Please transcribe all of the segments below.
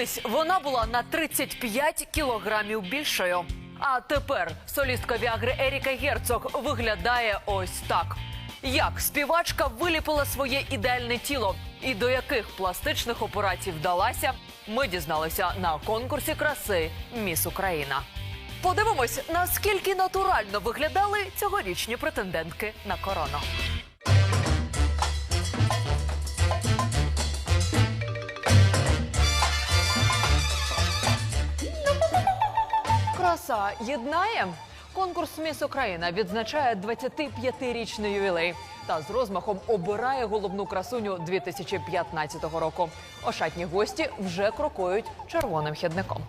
Колись вона була на 35 кілограмів більшою. А тепер солістка Віагри Еріка Герцог виглядає ось так. Як співачка виліпила своє ідеальне тіло і до яких пластичних операцій вдалася, ми дізналися на конкурсі краси Міс Україна. Подивимось, наскільки натурально виглядали цьогорічні претендентки на корону. Краса єднає. Конкурс Міс Україна відзначає 25-річний ювілей та з розмахом обирає головну красуню 2015 року. Ошатні гості вже крокують червоним хідником.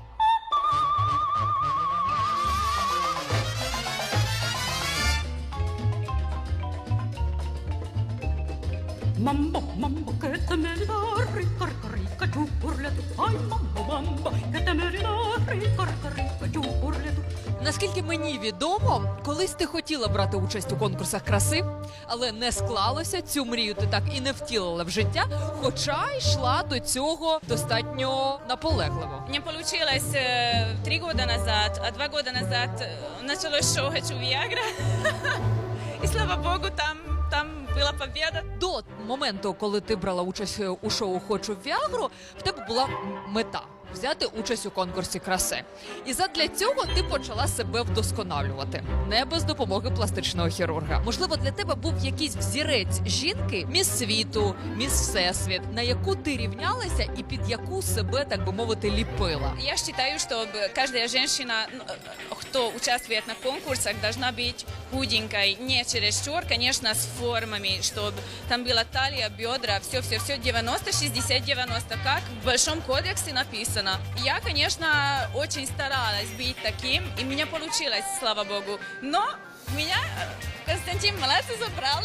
Mambo, mambo, que te me da rica, rica, rica, Наскільки мені відомо, колись ти хотіла брати участь у конкурсах краси, але не склалося. Цю мрію ти так і не втілила в життя, хоча йшла до цього достатньо наполегливо. Не получилось э, три года назад, а два года назад э, началось шоу «Хочу Виагра». И слава богу, там, там была победа. До моменту, коли ти брала участь е, у шоу Хочу Віагру, в тебе була мета. Взяти участь у конкурсі краси, і задля цього ти почала себе вдосконалювати не без допомоги пластичного хірурга. Можливо, для тебе був якийсь взірець жінки, міс світу, міс всесвіт, на яку ти рівнялася і під яку себе, так би мовити, ліпила. Я считаю, что б- каждая женщина, ну, э, кто участвует на конкурсах, должна быть худенькой, не чересчур, конечно, с формами, чтобы там была талия, бедра, все-все-все 90, 60, 90, как в Большом кодексе написано. Я, конечно, очень старалась быть таким, и у меня получилось, слава богу. Но меня э, Константин молодец забрал.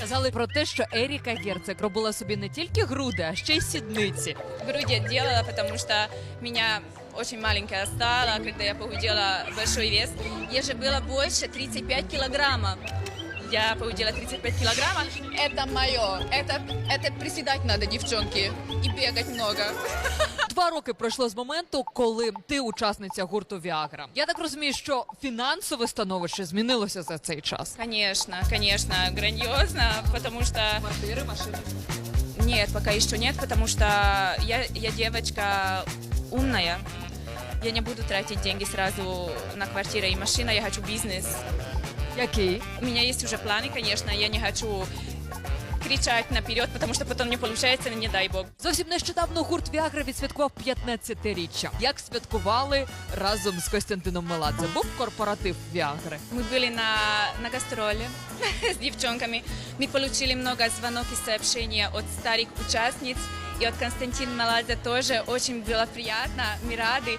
Казали про те, що Еріка Герцег робила собі не тільки груди, а ще й сідниці. грудь я делала, потому что меня очень маленькая стала, когда я похудела большой вес. Я же было больше 35 килограммов. Я похудела 35 килограммов. Это мое. Это, это приседать надо, девчонки, и бегать много. Два роки пройшло з моменту, коли ти учасниця гурту Віагра. Я так розумію, що фінансове становище змінилося за цей час. Конечно, конечно, грандиозно, потому что... Квартири, машини. Нет, пока еще нет, потому что я, я девочка умная. Я не буду тратить деньги сразу на квартиру и машину, я хочу бизнес. Який? У меня есть уже планы, конечно, я не хочу кричать наперед, потому что потом не получается, не дай бог. Зовсім нещодавно гурт Віагра відсвяткував 15-річчя. Як святкували разом з Костянтином Меладзе? Був корпоратив Віагри. Мы были на, на гастроле с девчонками. Мы получили много звонок и сообщений от старых участниц. И от Константина Маладзе тоже очень было приятно. Мы рады.